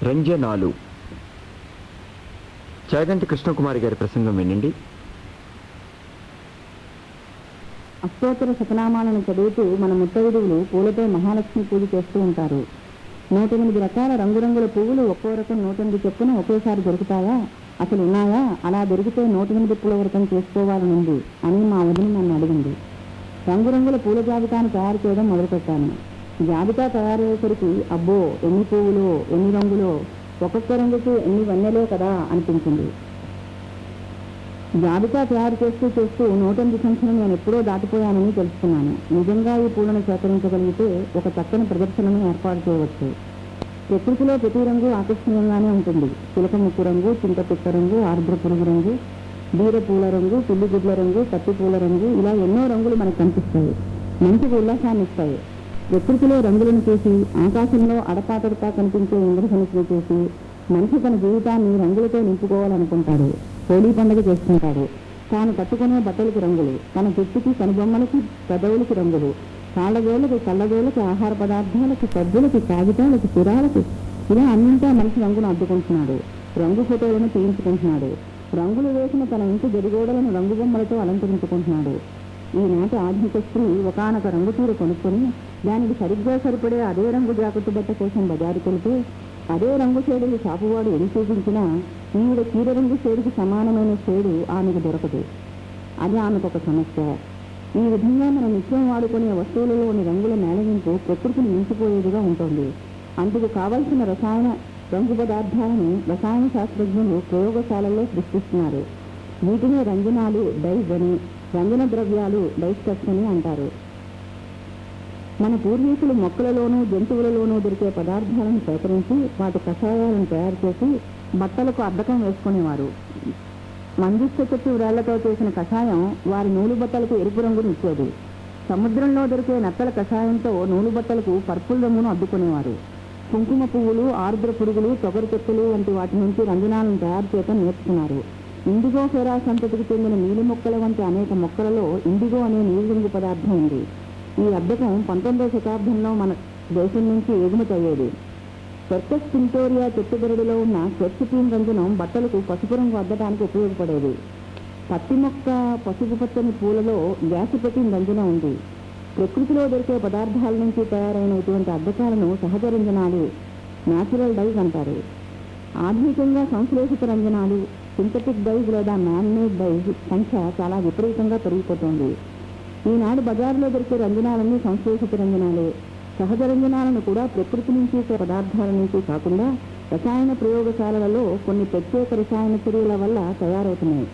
రంజనాలు. చాగంటి కృష్ణకుమారి గారి ప్రసంగం వినండి. అష్టోత్తర శతనామాలను చదువుతూ మన ముత్తైదువులు పూలతో మహాలక్ష్మి పూజ చేస్తూ ఉంటారు. నూట ఎనిమిది రకాల రంగురంగుల పువ్వులు ఒక్కో రకం నూట ఎనిమిది చొప్పున ఒకేసారి దొరుకుతాయా? అసలు ఉన్నాయా? అలా దొరికితే నూట ఎనిమిది పూల వ్రతం చేసుకోవాలనుంది అని మా వదిన నన్ను అడిగింది. రంగురంగుల పూల జాబితాను తయారు చేయడం మొదలుపెట్టాను. జాబితా తయారయ్యేసరికి అబ్బో ఎన్ని పువ్వులు ఎన్ని రంగులో ఒక్కొక్క రంగుకు ఎన్ని వన్నెలో కదా అనిపించింది. జాబితా తయారు చేస్తూ చేస్తూ నూటెనిమిది సంఖ్యను నేను ఎప్పుడో దాటిపోయానని తెలుసుకున్నాను. నిజంగా ఈ పూలను సేకరించగలిగితే ఒక చక్కని ప్రదర్శనను ఏర్పాటు చేయవచ్చు. ప్రకృతిలో ప్రతి రంగు ఆకర్షణీయంగానే ఉంటుంది. చిలక ముక్కు రంగు చింతపిక్క రంగు ఆర్ద్ర పురుగు రంగు బీర పూల రంగు పిల్లి గుడ్ల రంగు పత్తి పూల రంగు ఇలా ఎన్నో రంగులు మనకు కనిపిస్తాయి. మనిషికి ఉల్లాసాన్ని ఇస్తాయి ప్రకృతిలో రంగులను చూసి ఆకాశంలో అడపాతడపా కనిపించే ఇంద్రధనుసులు చూసి మనిషి తన జీవితాన్ని రంగులతో నింపుకోవాలనుకుంటాడు. హోలీ పండుగ చేసుకుంటాడు తాను కట్టుకునే బట్టలకు రంగులు తన జుట్టుకి కనుబొమ్మలకి పెదవులకి రంగులు కాళ్ళగోళ్ళకి కళ్ళగోళ్ళకి ఆహార పదార్థాలకి సబ్బులకి కాగితాలకి పురాలకి ఇలా అన్నింటా మనిషి రంగును అడ్డుకుంటున్నాడు రంగు ఫోటోలను తీయించుకుంటున్నాడు. రంగులు వేసిన తన ఇంటి గడిగోడలను రంగు బొమ్మలతో అలంకరించుకుంటున్నాడు. ఈనాటి ఆధునిక స్త్రీ ఒకనొక రంగు కొనుక్కొని దానికి సరిగ్గా సరిపడే అదే రంగు జాకెట్టు బట్ట కోసం బజారు కొలితే అదే రంగు షేడులు షాపువాడు ఎన్ని చూపించినా ఈవిడ రంగు షేడుకు సమానమైన షేడు ఆమెకు దొరకదు. అది ఆమెకు ఒక సమస్య. ఈ విధంగా మనం నిత్యం వాడుకునే వస్తువులలోని రంగుల మేళవింపు ప్రకృతిని మించిపోయేదిగా ఉంటుంది. అందుకు కావలసిన రసాయన రంగు పదార్థాలను రసాయన శాస్త్రజ్ఞులు ప్రయోగశాలలో సృష్టిస్తున్నారు. వీటినే రంజనాలు డైజ్ అని రంజన ద్రవ్యాలు డైస్టక్స్ అని అంటారు. మన పూర్వీకులు మొక్కలలోనూ జంతువులలోనూ దొరికే పదార్థాలను సేకరించి వాటి కషాయాలను తయారు చేసి బట్టలకు అద్దకం వేసుకునేవారు. మంజిష్ట చెట్టు వ్రేళ్ళతో చేసిన కషాయం వారి నూలు బట్టలకు ఎరుపు రంగును ఇచ్చేది. సముద్రంలో దొరికే నత్తల కషాయంతో నూలు బట్టలకు పర్పుల్ రంగును అద్దుకునేవారు. కుంకుమ పువ్వులు ఆర్ద్ర పురుగులు తొగరి చెట్టులు వంటి వాటి నుంచి రంజనాలను తయారు చేయటం నేర్చుకున్నారు. ఇండిగో ఫెరా సంతతికి చెందిన నీలి మొక్కల వంటి అనేక మొక్కలలో ఇండిగో అనే నీలిరంగు పదార్థం ఉంది. ఈ అద్దకం పంతొమ్మిదవ శతాబ్దంలో మన దేశం నుంచి ఎగుమతి అయ్యేది. పెర్కస్ పింటోరియా చెట్టుబెరడులో ఉన్న క్వెర్సిటీన్ రంగునం బట్టలకు పసుపు రంగు అద్దటానికి ఉపయోగపడేది. పత్తి మొక్క పసుపు పచ్చని పూలలో గ్యాసిపెట్టిన రంజన ఉంది. ప్రకృతిలో దొరికే పదార్థాల నుంచి తయారైన ఇటువంటి అద్దకాలను సహజ రంజనాలు న్యాచురల్ డైజ్ అంటారు. ఆధునికంగా సంశ్లేషిత రంజనాలు సింథటిక్ డైజ్ లేదా మ్యాన్మేడ్ డైజ్ సంఖ్య చాలా విపరీతంగా పెరిగిపోతుంది. ఈనాడు బజారులో దొరికే రంజనాలన్నీ సంశ్లేషిత రంజనాలే. సహజ రంజనాలను కూడా ప్రకృతి నుంచి పదార్థాల నుంచి కాకుండా రసాయన ప్రయోగశాలలలో కొన్ని ప్రత్యేక రసాయన చర్యల వల్ల తయారవుతున్నాయి.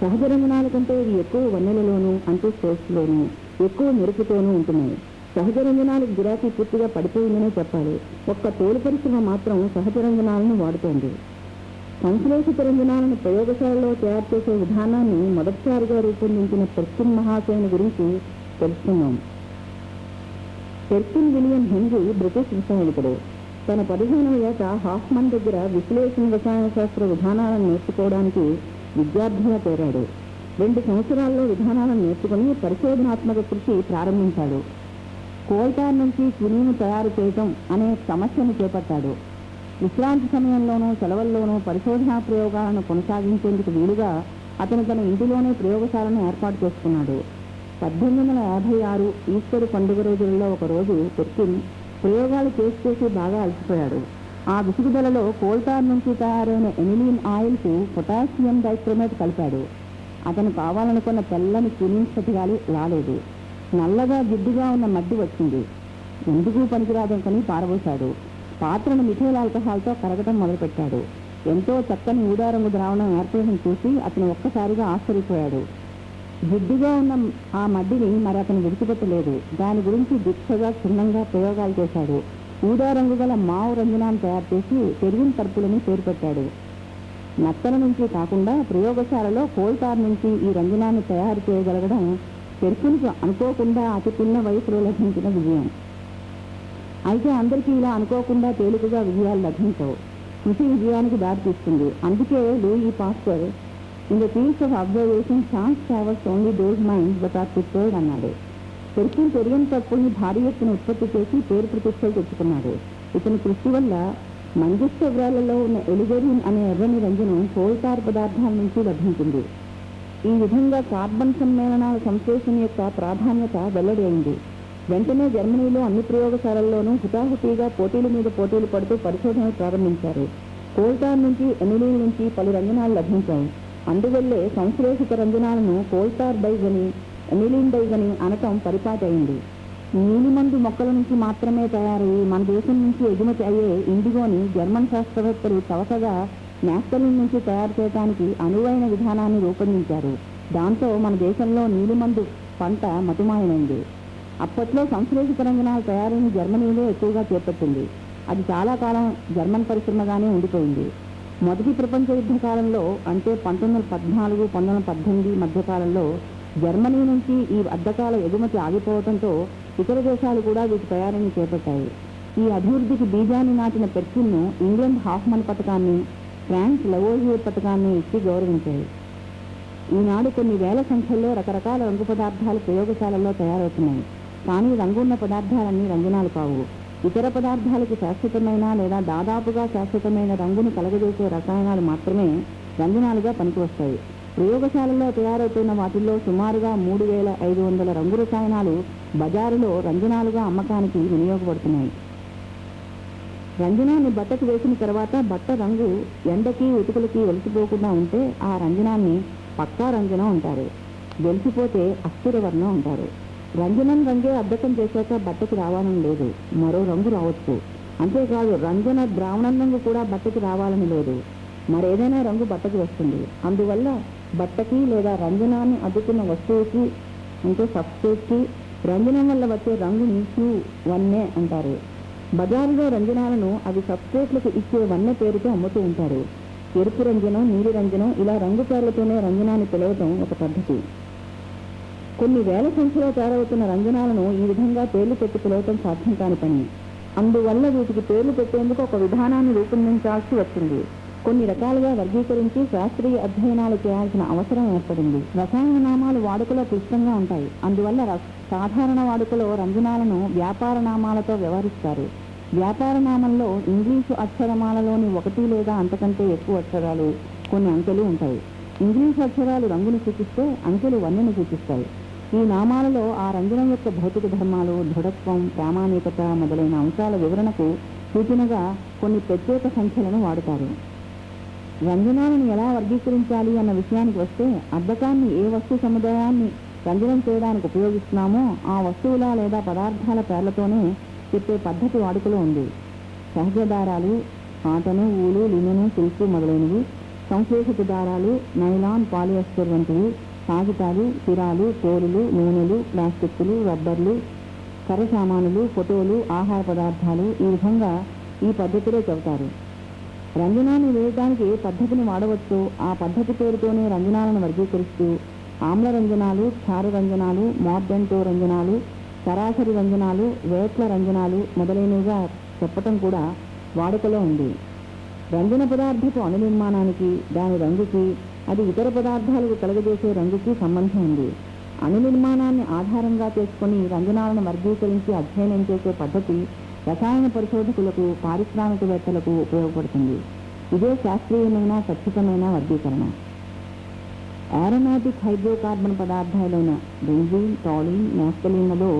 సహజ రంజనాల కంటే ఇవి ఎక్కువ వన్నెలలోనూ అంటే స్టోర్స్లోనూ ఎక్కువ మెరుపుతోనూ ఉంటున్నాయి. సహజ రంజనాలకు గిరాకీ పూర్తిగా పడిపోయిందనే చెప్పాలి. ఒక్క తోలు పరిశ్రమ మాత్రం సహజ రంజనాలను వాడుతోంది. సంశ్లేషిత రంజనాలను ప్రయోగశాలలో తయారు చేసే విధానాన్ని మొదటిసారిగా రూపొందించిన పెర్కిన్ మహాశయుని గురించి తెలుసుకున్నాం పెర్కిన్ విలియం హెన్రీ బ్రిటిష్ విషయానికుడు తన పదిహేనవ ఏట హాఫ్మన్ దగ్గర విశ్లేషణ రసాయన శాస్త్ర విధానాలను నేర్చుకోవడానికి విద్యార్థిగా చేరాడు. రెండు సంవత్సరాల్లో విధానాలను నేర్చుకుని పరిశోధనాత్మక కృషి ప్రారంభించాడు. కోల్టార్ నుంచి క్వినీను తయారు చేయటం అనే సమస్యను చేపట్టాడు. విశ్రాంతి సమయంలోనూ సెలవుల్లోనూ పరిశోధనా ప్రయోగాలను కొనసాగించేందుకు వీలుగా అతను తన ఇంటిలోనే ప్రయోగశాలను ఏర్పాటు చేసుకున్నాడు. పద్దెనిమిది వందల యాభై ఆరు ఈస్టర్ పండుగ రోజులలో ఒకరోజు పెర్కిన్ ప్రయోగాలు చేసి చేసి బాగా అలసిపోయాడు. ఆ విసుగుదలలో కోల్టార్ నుంచి తయారైన ఎనిలీన్ ఆయిల్కు పొటాషియం డైక్రోమేట్ కలిపాడు. అతను కావాలనుకున్న తెల్లని క్వినిన్ గాలి రాలేదు. నల్లగా జిడ్డుగా ఉన్న మడ్డి వచ్చింది. ఎందుకు పనికిరాదనుకొని పారబోశాడు. పాత్రను మిథైల్ ఆల్కహాల్తో కరగటం మొదలుపెట్టాడు. ఎంతో చక్కని ఊదారంగు ద్రావణం ఏర్పడడం చూసి అతను ఒక్కసారిగా ఆశ్చర్యపోయాడు. జిడ్డుగా ఉన్న ఆ మడ్డిని మరి అతను విడిచిపెట్టలేదు. దాని గురించి దీక్షగా క్షుణ్ణంగా ప్రయోగాలు చేశాడు. ఊదారంగు గల మావు రంజనాన్ని తయారు చేసి పెరిగిన పరుపులని పేరు పెట్టాడు నత్తల నుంచి కాకుండా ప్రయోగశాలలో కోల్టార్ నుంచి ఈ రంజనాన్ని తయారు చేయగలగడం పెర్కిన్కు అనుకోకుండా అతి చిన్న వయసులో లభించిన విజయం. అయితే అందరికీ ఇలా అనుకోకుండా తేలికగా విజయాలు లభించవు. కృషి విజయానికి దారితీస్తుంది అందుకే Louis Pasteur in the fields of observation chance travels only those mind but are prepared అన్నాడు. పెర్కిన్ పెరిగిన తప్పుల్ని భారీ ఎత్తున ఉత్పత్తి చేసి పేరు ప్రతిష్టలు తెచ్చుకున్నాడు. ఇతని కృషి వల్ల మంజిష్ట వ్రాళ్ళలో ఉన్న ఎలిగరిన్ అనే ఎర్రని రంగును కోల్టార్ పదార్థాల నుంచి లభించింది. ఈ విధంగా కార్బన్ సమ్మేళనాల సంశ్లేషణ యొక్క ప్రాధాన్యత వెల్లడి అయింది. వెంటనే జర్మనీలో అన్ని ప్రయోగశాలల్లోనూ హుటాహుటీగా పోటీల మీద పోటీలు పడుతూ పరిశోధనలు ప్రారంభించారు. కోల్టార్ నుంచి ఎనిలిన్ నుంచి పలు రంజనాలు లభించాయి. అందువల్లే సంశ్లేషిత రంజనాలను కోల్టార్ డైజ్ అని ఎనిలిన్ డైజ్ అని అనటం పరిపాటైంది. నీలిమందు మొక్కల నుంచి మాత్రమే తయారయ్యి మన దేశం నుంచి ఎగుమతి అయ్యే ఇండిగోని జర్మన్ శాస్త్రవేత్తలు తవసగా నేస్తలిన్ నుంచి తయారు చేయడానికి అనువైన విధానాన్ని రూపొందించారు. దాంతో మన దేశంలో నీలిమందు పంట మటుమాయమైంది అప్పట్లో సంశ్లేషిత రంజనాల తయారీని జర్మనీలో ఎక్కువగా చేపట్టింది. అది చాలా కాలం జర్మన్ పరిశ్రమగానే ఉండిపోయింది. మొదటి ప్రపంచ యుద్ధ కాలంలో అంటే పంతొమ్మిది వందల పద్నాలుగు పంతొమ్మిది వందల పద్దెనిమిది మధ్యకాలంలో జర్మనీ నుంచి ఈ అద్దకాల ఎగుమతి ఆగిపోవడంతో ఇతర దేశాలు కూడా వీటి తయారీని చేపట్టాయి. ఈ అభివృద్ధికి బీజాన్ని నాటిన పెర్కిన్ను ఇంగ్లాండ్ హాఫ్మన్ పథకాన్ని ఫ్రాన్స్ లవోజియర్ పథకాన్ని ఇచ్చి గౌరవించాయి. ఈనాడు కొన్ని వేల సంఖ్యలో రకరకాల రంగు పదార్థాలు ప్రయోగశాలల్లో తయారవుతున్నాయి. కానీ రంగున్న పదార్థాలన్నీ రంగునాలు కావు. ఇతర పదార్థాలకు శాశ్వతమైన లేదా దాదాపుగా శాశ్వతమైన రంగును కలగజేసే రసాయనాలు మాత్రమే రంజనాలుగా పనికివస్తాయి. ప్రయోగశాలలో తయారవుతున్న వాటిల్లో సుమారుగా మూడు వేల ఐదు వందల రంగు రసాయనాలు బజారులో రంజనాలుగా అమ్మకానికి వినియోగపడుతున్నాయి. రంజనాన్ని బట్టకు వేసిన తర్వాత బట్ట రంగు ఎండకి ఉతుకులకి వెలిసిపోకుండా ఉంటే ఆ రంజనాన్ని పక్కా రంజనం అంటారు వెలిసిపోతే అస్థిరవర్ణం అంటారు రంజనం రంగే అద్దకం చేశాక బట్టకు రావాలని లేదు. మరో రంగు రావచ్చు. అంతేకాదు రంజన ద్రావణం రంగు కూడా బట్టకు రావాలని లేదు. మరేదైనా రంగు బట్టకు వస్తుంది. అందువల్ల బట్టకి లేదా రంజనాన్ని అద్దుకున్న వస్తువుకి అంటే సబ్స్టేట్కి రంజనం వల్ల వచ్చే రంగుని క్యూ వన్నే అంటారు. బజారులో రంజనాలను అవి సబ్స్టేట్లకు ఇచ్చే వన్నె పేరుతో అమ్ముతూ ఉంటారు. ఎరుపు రంజనం నీలి రంజనం ఇలా రంగు పేర్లతోనే రంజనాన్ని పిలవటం ఒక పద్ధతి. కొన్ని వేల సంఖ్యలో తయారవుతున్న రంజనాలను ఈ విధంగా పేర్లు పెట్టి పిలవటం సాధ్యం కాని పని. అందువల్ల వీటికి పేర్లు పెట్టేందుకు ఒక విధానాన్ని రూపొందించాల్సి వచ్చింది కొన్ని రకాలుగా వర్గీకరించి శాస్త్రీయ అధ్యయనాలు చేయాల్సిన అవసరం ఏర్పడింది. రసాయన నామాలు వాడుకలో క్లిష్టంగా ఉంటాయి. అందువల్ల సాధారణ వాడుకలో రంజనాలను వ్యాపార నామాలతో వ్యవహరిస్తారు. వ్యాపార నామంలో ఇంగ్లీషు అక్షరమాలలోని ఒకటి లేదా అంతకంటే ఎక్కువ అక్షరాలు కొన్ని అంకెలు ఉంటాయి. ఇంగ్లీష్ అక్షరాలు రంగును సూచిస్తే అంకెలు వన్నెను సూచిస్తాయి. ఈ నామాలలో ఆ రంజనం యొక్క భౌతిక ధర్మాలు దృఢత్వం ప్రామాణికత మొదలైన అంశాల వివరణకు సూచనగా కొన్ని ప్రత్యేక సంఖ్యలను వాడుతారు. రంజనాలను ఎలా వర్గీకరించాలి అన్న విషయానికి వస్తే అద్దకాన్ని ఏ వస్తు సముదాయాన్ని రంజనం చేయడానికి ఉపయోగిస్తున్నామో ఆ వస్తువుల లేదా పదార్థాల పేర్లతోనే చెప్పే పద్ధతి వాడుకలో ఉంది. సహజ దారాలు కాటను ఊలు లినెను సిల్క్ మొదలైనవి సంశ్లేషిత దారాలు నైలాన్ పాలియస్టర్ వంటివి కాగితాలు సిరాలు తోలులు నూనెలు ప్లాస్టిక్లు రబ్బర్లు కర సామానులు ఫోటోలు ఆహార పదార్థాలు ఈ విధంగా ఈ పద్ధతిలో చెబుతారు. రంజనాన్ని వేయడానికి ఏ పద్ధతిని వాడవచ్చో ఆ పద్ధతి పేరుతోనే రంజనాలను వర్గీకరిస్తూ ఆమ్ల రంజనాలు క్షార రంజనాలు మార్డెంటో రంజనాలు సరాసరి రంజనాలు వేట్ల రంజనాలు మొదలైనవిగా చెప్పటం కూడా వాడుకలో ఉంది. రంజన పదార్థపు అనునిర్మాణానికి దాని రంగుకి అది ఇతర పదార్థాలకు కలగజేసే రంగుకి సంబంధం ఉంది. అణు నిర్మాణాన్ని ఆధారంగా చేసుకొని రంజనాలను వర్గీకరించి అధ్యయనం చేసే పద్ధతి రసాయన పరిశోధకులకు పారిశ్రామికవేత్తలకు ఉపయోగపడుతుంది. ఇదే శాస్త్రీయమైన ఖచ్చితమైన వర్గీకరణ. ఏరోనాటిక్ హైడ్రోకార్బన్ పదార్థాలైన బెంజీన్ టాలిన్ నాఫ్తలిన్లలో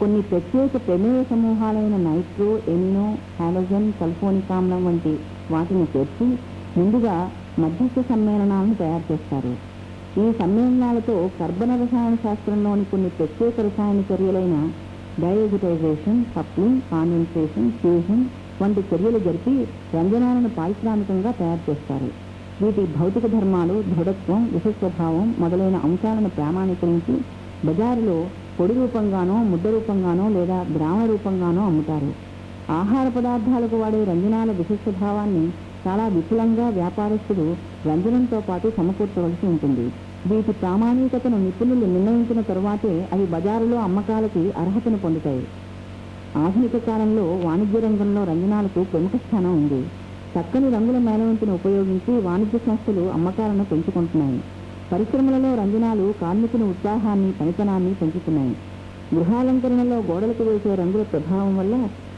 కొన్ని ప్రత్యేక ప్రమేయ సమూహాలైన నైట్రో ఎమినో హాలోజన్ సల్ఫోనిక్ ఆమ్లం వంటి వాటిని చేర్చి ముందుగా మధ్యస్థ సమ్మేళనాలను తయారు చేస్తారు. ఈ సమ్మేళనాలతో కర్బన రసాయన శాస్త్రంలోని కొన్ని ప్రత్యేక రసాయన చర్యలైన డయోజిటైజేషన్ కప్లింగ్ కాన్వెన్సేషన్ ఫ్యూజన్ వంటి చర్యలు జరిపి రంజనాలను పారిశ్రామికంగా తయారు చేస్తారు. వీటి భౌతిక ధర్మాలు దృఢత్వం విషస్వభావం మొదలైన అంశాలను ప్రామాణీకరించి బజారులో పొడి రూపంగానో ముద్ద రూపంగానో లేదా ద్రావణ రూపంగానో అమ్ముతారు. ఆహార పదార్థాలకు వాడే రంజనాల విశిష్ట భావాన్ని చాలా విపులంగా వ్యాపారస్తుడు రంజనంతో పాటు సమకూర్చవలసి ఉంటుంది. వీటి ప్రామాణికతను నిపుణులు నిర్ణయించిన తరువాతే అవి బజారులో అమ్మకాలకి అర్హతను పొందుతాయి. ఆధునిక కాలంలో వాణిజ్య రంగంలో రంజనాలకు ప్రముఖ స్థానం ఉంది. చక్కని రంగుల మేళవంతును ఉపయోగించి వాణిజ్య సంస్థలు అమ్మకాలను పెంచుకుంటున్నాయి. పరిశ్రమలలో రంజనాలు కార్మికుని ఉత్సాహాన్ని పనితనాన్ని పెంచుతున్నాయి. గృహాలంకరణలో గోడలకు వేసే రంగుల ప్రభావం వల్ల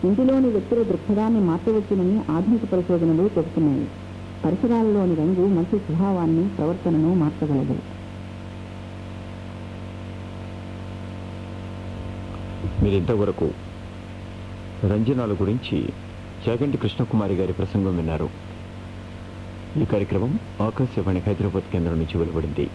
ఇంటిలోని వ్యక్తుల దృక్పథాన్ని మార్చవచ్చునని ఆధునిక పరిశోధనలు చెబుతున్నాయి. పరిసరాలలోని రంగు మనిషి స్వభావాన్ని ప్రవర్తనను మార్చగలదు. మీరు ఇంతవరకు రంజనాల గురించి చాగంటి కృష్ణకుమారి గారి ప్రసంగం విన్నారు. ఈ కార్యక్రమం ఆకాశవాణి హైదరాబాద్ కేంద్రం నుంచి వెలువడింది.